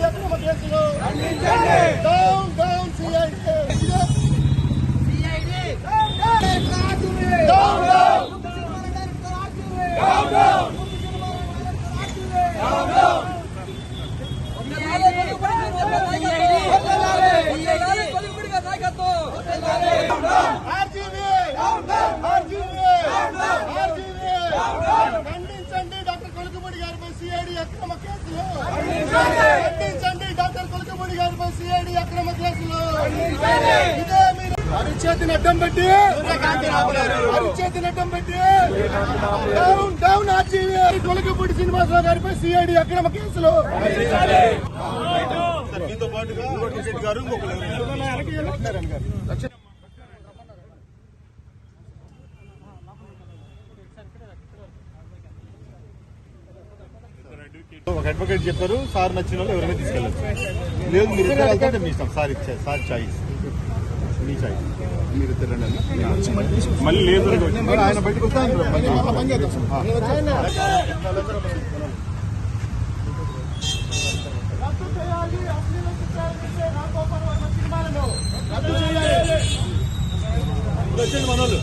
గారిపై అక్రమ కేసులు down down CID down down ఖండించండి డాక్టర్ కొలుకుమడి గారిపై సిఐడి అక్రమ కేసులు అరిచేతిని అడ్డం పెట్టి అరిచేతిని అడ్డం పెట్టి down down RGV Kolukupudi Srinivasarao గారిపై సిఐడి అక్రమ కేసులు మీతో పాటుగా గారు ఒక అడ్వకేట్ చెప్పారు సార్ నచ్చిన వాళ్ళు ఎవరైనా తీసుకెళ్ళచ్చు లేదు మీరు ఇద్దరు వెళ్తే మీ ఇష్టం సార్ ఇచ్చే సార్ చాయిస్ మీ చాయిస్ మీరు ఇద్దరు మళ్ళీ లేదు ఆయన బయటకు వస్తే ఆయన మళ్ళీ పని చేద్దాం రద్దు చేయాలి అశ్లీల చిత్రాలు తీసే రాంగోపాల్ వర్మ సినిమాలను రద్దు చేయాలి వచ్చండి మనోళ్ళు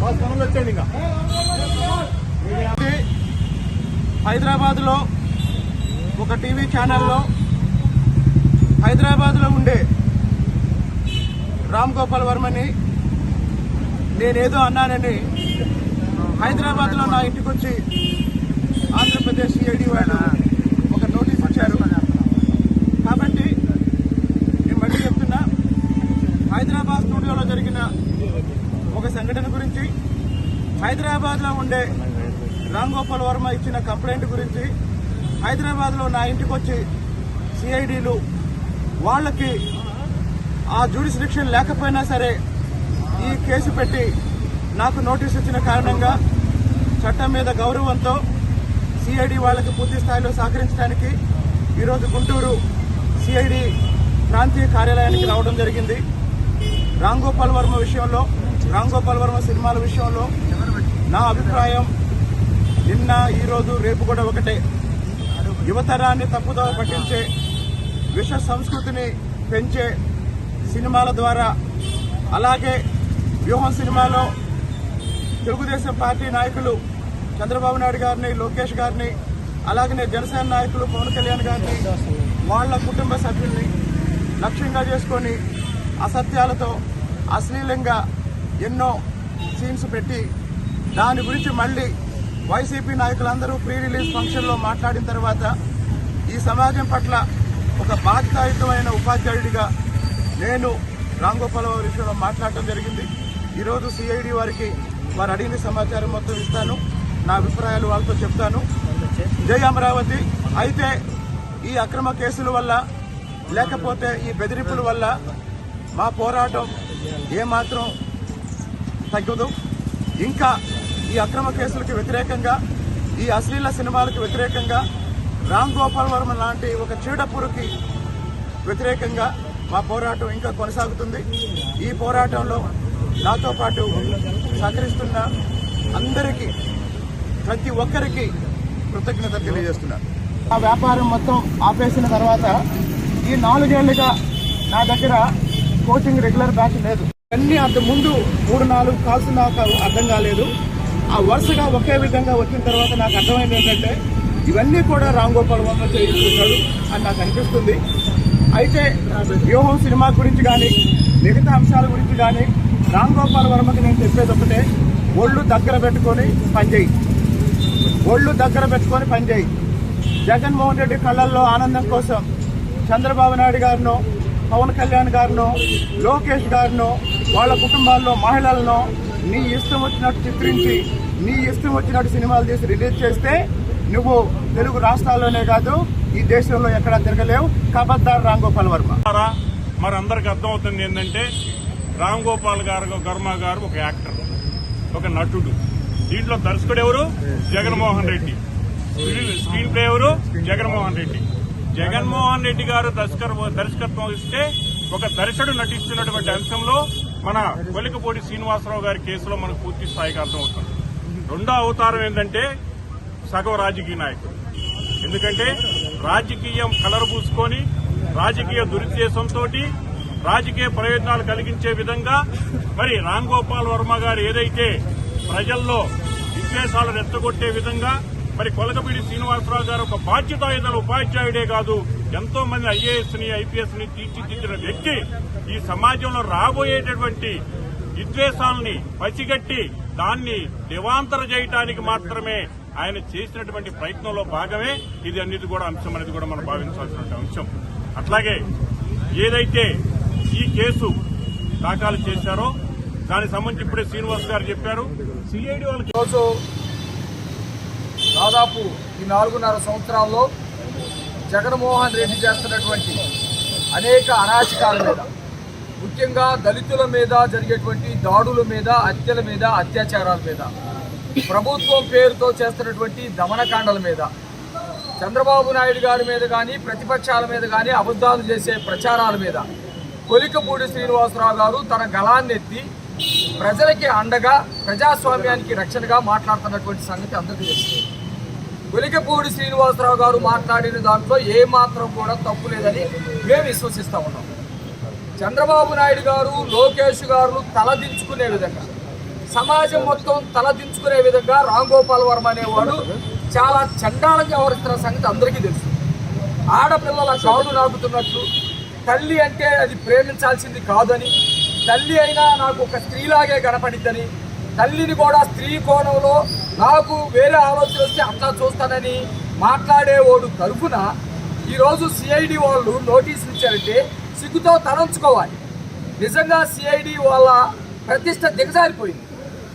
బాస్ మనోళ్ళు వచ్చండి ఇంకా హైదరాబాద్లో ఒక టీవీ ఛానల్లో హైదరాబాద్లో ఉండే రామ్ గోపాల్ వర్మని నేనేదో అన్నానని హైదరాబాద్లో నా ఇంటికి వచ్చి ఆంధ్రప్రదేశ్ సిఐడి వాళ్ళు ఒక నోటీస్ ఇచ్చారు. కాబట్టి నేను మళ్ళీ చెప్తున్నా హైదరాబాద్ స్టూడియోలో జరిగిన ఒక సంఘటన గురించి హైదరాబాద్లో ఉండే రామ్ గోపాల్ వర్మ ఇచ్చిన కంప్లైంట్ గురించి హైదరాబాద్లో నా ఇంటికి వచ్చి సిఐడిలు వాళ్ళకి ఆ జ్యూడిస్డిక్షన్ లేకపోయినా సరే ఈ కేసు పెట్టి నాకు నోటీస్ ఇచ్చిన కారణంగా చట్టం మీద గౌరవంతో సిఐడి వాళ్ళకి పూర్తి స్థాయిలో సహకరించడానికి ఈరోజు గుంటూరు సిఐడి ప్రాంతీయ కార్యాలయానికి రావడం జరిగింది. రామ్ గోపాల్ వర్మ విషయంలో రామ్ గోపాల్ వర్మ సినిమాల విషయంలో నా అభిప్రాయం నిన్న ఈరోజు రేపు కూడా ఒకటే. యువతరాన్ని తప్పుదోవ పట్టించే విష సంస్కృతిని పెంచే సినిమాల ద్వారా అలాగే వ్యూహం సినిమాలో తెలుగుదేశం పార్టీ నాయకులు చంద్రబాబు నాయుడు గారిని లోకేష్ గారిని అలాగనే జనసేన నాయకులు పవన్ కళ్యాణ్ గారిని వాళ్ళ కుటుంబ సభ్యుల్ని లక్ష్యంగా చేసుకొని అసత్యాలతో అశ్లీలంగా ఎన్నో సీన్స్ పెట్టి దాని గురించి మళ్ళీ వైసీపీ నాయకులందరూ ప్రీ రిలీజ్ ఫంక్షన్లో మాట్లాడిన తర్వాత ఈ సమాజం పట్ల ఒక బాధ్యతాయుతమైన ఉపాధ్యాయుడిగా నేను రాంగోపాల్ విషయంలో మాట్లాడటం జరిగింది. ఈరోజు సిఐడి వారికి వారు అడిగిన సమాచారం మొత్తం ఇస్తాను. నా అభిప్రాయాలు వాళ్ళతో చెప్తాను. జై అమరావతి. అయితే ఈ అక్రమ కేసుల వల్ల లేకపోతే ఈ బెదిరింపుల వల్ల మా పోరాటం ఏమాత్రం తగ్గదు. ఇంకా ఈ అక్రమ కేసులకు వ్యతిరేకంగా ఈ అశ్లీల సినిమాలకు వ్యతిరేకంగా రామ్ గోపాల్ వర్మ లాంటి ఒక చీడపురుకి వ్యతిరేకంగా మా పోరాటం ఇంకా కొనసాగుతుంది. ఈ పోరాటంలో నాతో పాటు సహకరిస్తున్న అందరికీ ప్రతి ఒక్కరికి కృతజ్ఞత తెలియజేస్తున్నాను ఆ వ్యాపారం మొత్తం ఆపేసిన తర్వాత ఈ నాలుగేళ్ళుగా నా దగ్గర కోచింగ్ రెగ్యులర్ బ్యాచ్ లేదు. అన్ని అంత ముందు మూడు నాలుగు కాల్స్ నాకు అర్థం కాలేదు. ఆ వరుసగా ఒకే విధంగా వచ్చిన తర్వాత నాకు అర్థమైంది ఏంటంటే ఇవన్నీ కూడా రామ్ గోపాల్ వర్మ చేయించుకున్నాడు అని నాకు అనిపిస్తుంది. అయితే వ్యూహం సినిమా గురించి కానీ మిగతా అంశాల గురించి కానీ రామ్ గోపాల్ వర్మకి నేను చెప్పేది ఒకటే ఒళ్ళు దగ్గర పెట్టుకొని పనిచేయి ఒళ్ళు దగ్గర పెట్టుకొని పనిచేయి జగన్మోహన్ రెడ్డి కళ్ళల్లో ఆనందం కోసం చంద్రబాబు నాయుడు గారినో పవన్ కళ్యాణ్ గారినో లోకేష్ గారినో వాళ్ళ కుటుంబాల్లో మహిళలను నీ ఇష్టం వచ్చినట్టు చిత్రించి నీ ఇష్టం వచ్చినట్టు సినిమాలు తీసి రిలీజ్ చేస్తే నువ్వు తెలుగు రాష్ట్రాల్లోనే కాదు ఈ దేశంలో ఎక్కడా తిరగలేవు. కబద్దార్ రాంగోపాల్ వర్మ. మరి అందరికి అర్థమవుతుంది ఏంటంటే రామ్ గోపాల్ గారు వర్మ గారు ఒక యాక్టర్ ఒక నటుడు. దీంట్లో దర్శకుడు ఎవరు? Jaganmohan Reddy. Screen- screenplay ఎవరు? జగన్మోహన్ రెడ్డి. జగన్మోహన్ రెడ్డి గారు దర్శకర్ దర్శకత్వం ఇస్తే ఒక దర్శకుడు నటిస్తున్నటువంటి అంశంలో మన వెలికపూడి శ్రీనివాసరావు గారి కేసులో మనకు పూర్తి స్థాయికి అర్థమవుతుంది. రెండో అవతారం ఏంటంటే సగం రాజకీయ నాయకుడు. ఎందుకంటే రాజకీయం కలర్ పూసుకొని రాజకీయ దురుద్దేశంతో రాజకీయ ప్రయోజనాలు కలిగించే విధంగా మరి రామ్ గోపాల్ వర్మ గారు ఏదైతే ప్రజల్లో విద్వేషాలు రెచ్చగొట్టే విధంగా మరి కొలకపీడి శ్రీనివాసరావు గారు ఒక బాధ్యతాయుత ఉపాధ్యాయుడే కాదు ఎంతో మంది ఐఏఎస్ని ఐపీఎస్ని తీర్చిదిద్దిన వ్యక్తి ఈ సమాజంలో రాబోయేటటువంటి విద్వేషాలని పసిగట్టి దాన్ని దివాంతర చేయటానికి మాత్రమే ఆయన చేసినటువంటి ప్రయత్నంలో భాగమే ఇది అన్నిటి కూడా అంశం అనేది కూడా మనం భావించాల్సిన అంశం. అట్లాగే ఏదైతే ఈ కేసు దాఖలు చేశారో దానికి సంబంధించి ఇప్పుడే శ్రీనివాస్ గారు చెప్పారు. సిఐడి వాళ్ళకి రోజు దాదాపు ఈ నాలుగున్నర సంవత్సరాల్లో జగన్మోహన్ రెడ్డి చేస్తున్నటువంటి అనేక అరాచకాల మీద ముఖ్యంగా దళితుల మీద జరిగేటువంటి దాడుల మీద హత్యల మీద అత్యాచారాల మీద. ప్రభుత్వం పేరుతో చేస్తున్నటువంటి దమనకాండల మీద. చంద్రబాబు నాయుడు గారి మీద కానీ ప్రతిపక్షాల మీద కానీ అబద్ధాలు చేసే ప్రచారాల మీద. కొలికపూడి శ్రీనివాసరావు గారు తన గళాన్నెత్తి ప్రజలకి అండగా ప్రజాస్వామ్యానికి రక్షణగా మాట్లాడుతున్నటువంటి సంగతి అందరికీ తెలుస్తుంది వెలికపూడి శ్రీనివాసరావు గారు మాట్లాడిన దాంట్లో ఏమాత్రం కూడా తప్పు లేదని మేము విశ్వసిస్తా ఉన్నాం. చంద్రబాబు నాయుడు గారు లోకేష్ గారు తలదించుకునే విధంగా సమాజం మొత్తం తలదించుకునే విధంగా రామ్ గోపాల్ వర్మ అనేవాడు చాలా చండాలంగా వ్యవహరిస్తున్న సంగతి అందరికీ తెలుసు. ఆడపిల్లల కాళ్ళు నాకుతున్నట్లు తల్లి అంటే అది ప్రేమించాల్సింది కాదని తల్లి అయినా నాకు ఒక స్త్రీలాగే కనపడిద్దని తల్లిని కూడా స్త్రీ కోణంలో నాకు వేరే ఆలోచన వస్తే అట్లా చూస్తానని మాట్లాడేవాడు తరఫున ఈరోజు సిఐడి వాళ్ళు నోటీసులు ఇచ్చారంటే సిగ్గుతో తలంచుకోవాలి. నిజంగా సిఐడి వాళ్ళ ప్రతిష్ట దిగజారిపోయింది.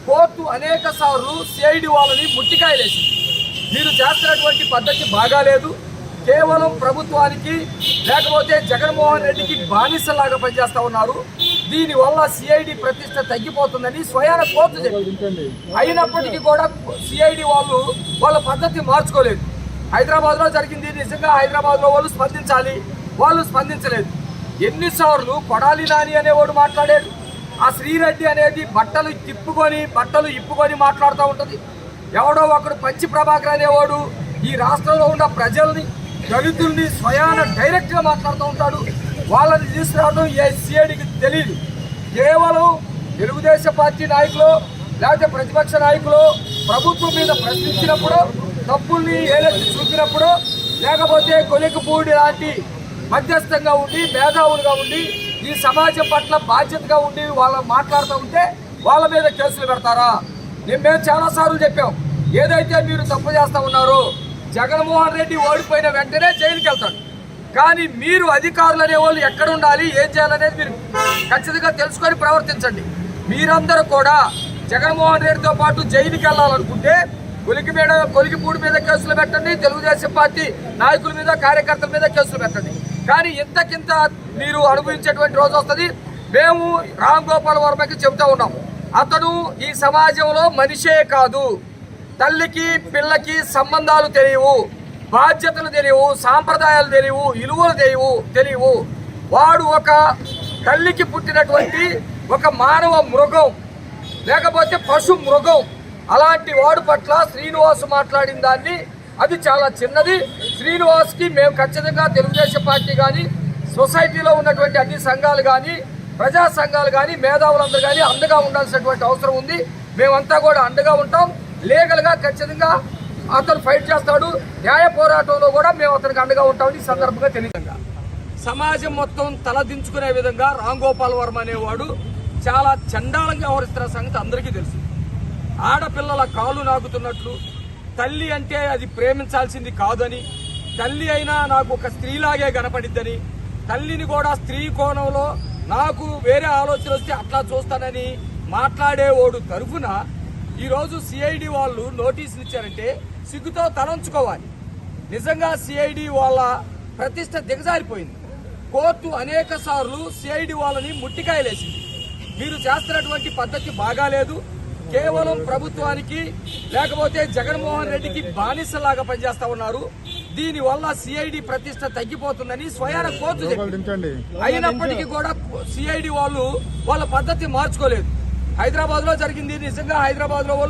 కోర్టు అనేక సార్లు సిఐడి వాళ్ళని ముట్టికాయలేసింది. మీరు చేస్తున్నటువంటి పద్ధతి బాగాలేదు. కేవలం ప్రభుత్వానికి లేకపోతే జగన్మోహన్ రెడ్డికి బానిసలాగా పనిచేస్తూ ఉన్నారు. దీనివల్ల సిఐడి ప్రతిష్ట తగ్గిపోతుందని స్వయాన కోర్టు చెప్పింది. అయినప్పటికీ కూడా సిఐడి వాళ్ళు వాళ్ళ పద్ధతి మార్చుకోలేదు. హైదరాబాద్లో జరిగింది. నిజంగా హైదరాబాద్లో వాళ్ళు స్పందించాలి. వాళ్ళు స్పందించలేదు. ఎన్నిసార్లు కొడాలి నాని అనేవాడు మాట్లాడాడు. ఆ శ్రీరెడ్డి అనేది బట్టలు తిప్పుకొని బట్టలు ఇప్పుకొని మాట్లాడుతూ ఉంటుంది. ఎవడో ఒకడు పంచి ప్రభాకర్ అనేవాడు ఈ రాష్ట్రంలో ఉన్న ప్రజల్ని దళితుల్ని స్వయాన డైరెక్ట్గా మాట్లాడుతూ ఉంటాడు. వాళ్ళని తీసుకురావడం ఏ సిఐడికి తెలియదు కేవలం తెలుగుదేశం పార్టీ నాయకులు లేకపోతే ప్రతిపక్ష నాయకులు ప్రభుత్వం మీద ప్రశ్నించినప్పుడు తప్పుల్ని ఏలెత్తి చూపినప్పుడు లేకపోతే కొలికపూడి లాంటి మధ్యస్థంగా ఉండి మేధావులుగా ఉండి ఈ సమాజం పట్ల బాధ్యతగా ఉండి వాళ్ళ మాట్లాడుతూ ఉంటే వాళ్ళ మీద కేసులు పెడతారా? నేను మేము చాలా సార్లు చెప్పాం. ఏదైతే మీరు తప్పు చేస్తా ఉన్నారో జగన్మోహన్ రెడ్డి ఓడిపోయిన వెంటనే జైలుకి వెళ్తాడు. కానీ మీరు అధికారులు అనేవాళ్ళు ఎక్కడ ఉండాలి ఏం చేయాలనేది మీరు ఖచ్చితంగా తెలుసుకొని ప్రవర్తించండి. మీరందరూ కూడా జగన్మోహన్ రెడ్డితో పాటు జైలుకి వెళ్ళాలనుకుంటే కొలికి మీద కొలికిపూడి మీద కేసులు పెట్టండి తెలుగుదేశం పార్టీ నాయకుల మీద కార్యకర్తల మీద కేసులు పెట్టండి. కానీ ఇంతకింత మీరు అనుభవించేటువంటి రోజు వస్తుంది. మేము రామ్ గోపాల్ వర్మకి చెబుతా ఉన్నాం. అతను ఈ సమాజంలో మనిషే కాదు. తల్లికి పిల్లకి సంబంధాలు తెలియవు. బాధ్యతలు తెలియవు. సాంప్రదాయాలు తెలియవు. విలువలు తెలియవు. తెలియవు. వాడు ఒక తల్లికి పుట్టినటువంటి ఒక మానవ మృగం. లేకపోతే పశు మృగం. అలాంటి వాడు పట్ల శ్రీనివాస్ మాట్లాడిన దాన్ని అది చాలా చిన్నది. శ్రీనివాస్కి మేము ఖచ్చితంగా తెలుగుదేశం పార్టీ కానీ సొసైటీలో ఉన్నటువంటి అన్ని సంఘాలు కానీ ప్రజా సంఘాలు కానీ మేధావులందరూ కానీ అండగా ఉండాల్సినటువంటి అవసరం ఉంది. మేమంతా కూడా అండగా ఉంటాం. లీగల్గా ఖచ్చితంగా అతను ఫైట్ చేస్తాడు. న్యాయ పోరాటంలో కూడా మేము అతనికి అండగా ఉంటామని సందర్భంగా తెలియదు సమాజం మొత్తం తలదించుకునే విధంగా రామ్ గోపాల్ వర్మ అనేవాడు చాలా చండాలంగా వ్యవహరిస్తున్న సంగతి అందరికీ తెలుసు. ఆడపిల్లల కాలు నాకుతున్నట్లు తల్లి అంటే అది ప్రేమించాల్సింది కాదని తల్లి అయినా నాకు ఒక స్త్రీలాగే కనపడిద్దని తల్లిని కూడా స్త్రీ కోణంలో నాకు వేరే ఆలోచన వస్తే అట్లా చూస్తానని మాట్లాడేవాడు తరఫున ఈరోజు సిఐడి వాళ్ళు నోటీసులు ఇచ్చారంటే సిగ్గుతో తలంచుకోవాలి. నిజంగా సిఐడి వాళ్ళ ప్రతిష్ట దిగజారిపోయింది. కోర్టు అనేక సార్లు సిఐడి వాళ్ళని ముట్టికాయలేసింది. మీరు చేస్తున్నటువంటి పద్ధతి బాగాలేదు. కేవలం ప్రభుత్వానికి లేకపోతే జగన్మోహన్ రెడ్డికి బానిసలాగా పనిచేస్తా ఉన్నారు. దీనివల్ల సిఐడి ప్రతిష్ట తగ్గిపోతుందని స్వయాన కోర్టు చెప్పింది. అయినప్పటికీ కూడా సిఐడి వాళ్ళు వాళ్ళ పద్ధతి మార్చుకోలేదు. హైదరాబాద్లో జరిగింది నిజంగా హైదరాబాద్లో